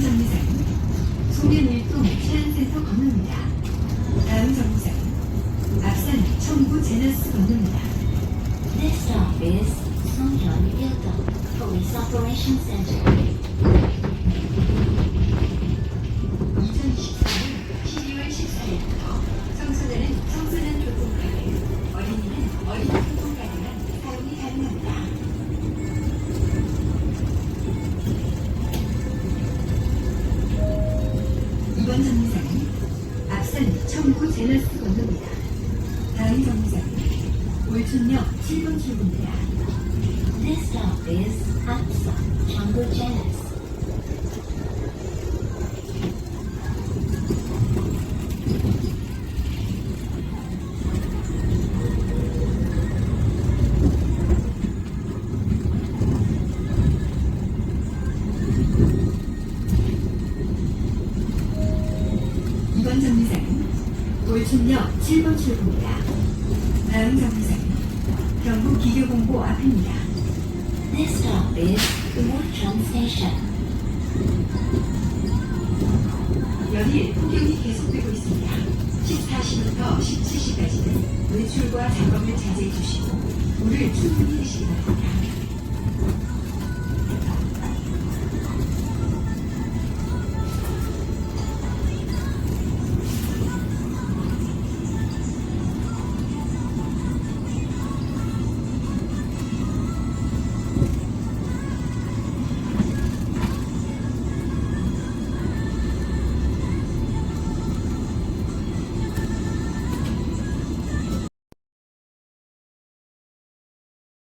다음 정류장 소면 일동 피안센터 건너입니다. 다음 정류장 앞산 청구 제너스 건너입니다. This stop is Songhyun Ildo Police Operations Center. 정류장은 앞선 청구 제너스 건너입니다. 다음 정류장은 울춘역 7번 출구입니다. This stop is Hapsan Changu Janice. 이번 정류장은 울춘역 7번 출구입니다. 다음 정류장은 경북 기교공고 앞입니다. This stop is Wuchun Station. 연일 폭염이 계속되고 있습니다. 14시부터 17시까지는 외출과 작업을 자제해 주시고 물을 충분히 드시기 바랍니다.